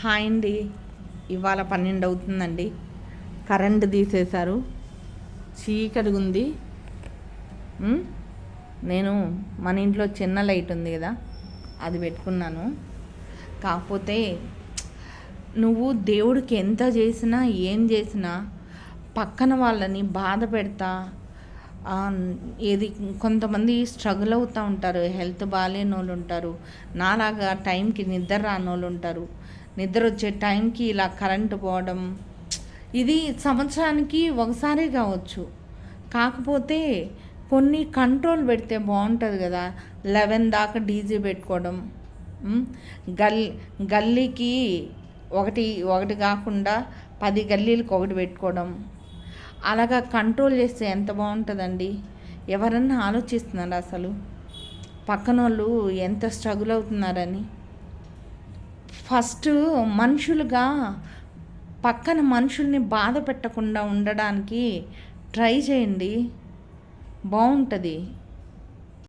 Hi అండి ఇవాళ పన్నెండు అవుతుందండి. కరెంట్ తీసేశారు. చీకటి ఉంది. నేను మన ఇంట్లో చిన్న లైట్ ఉంది కదా అది పెట్టుకున్నాను. కాకపోతే నువ్వు దేవుడికి ఎంత చేసినా ఏం చేసినా పక్కన వాళ్ళని బాధ పెడతా ఏది కొంతమంది స్ట్రగుల్ అవుతూ ఉంటారు. హెల్త్ బాగాలేని వాళ్ళు ఉంటారు. నాలాగా టైంకి నిద్ర రాని వాళ్ళు ఉంటారు. నిద్ర వచ్చే టైంకి ఇలా కరెంటు పోవడం. ఇది సంవత్సరానికి ఒకసారి కావచ్చు. కాకపోతే కొన్ని కంట్రోల్ పెడితే బాగుంటుంది కదా. లెవెన్ దాకా డీజే పెట్టుకోవడం. గల్ గల్లీకి ఒకటి ఒకటి కాకుండా పది గల్లీలకు ఒకటి పెట్టుకోవడం. అలాగా కంట్రోల్ చేస్తే ఎంత బాగుంటుందండి? ఎవరన్నా ఆలోచిస్తున్నారా అసలు? పక్కన వాళ్ళు ఎంత స్ట్రగుల్ అవుతున్నారని? ఫస్ట్ మనుషులుగా పక్కన మనుషుల్ని బాధ పెట్టకుండా ఉండడానికి ట్రై చేయండి. బాగుంటుంది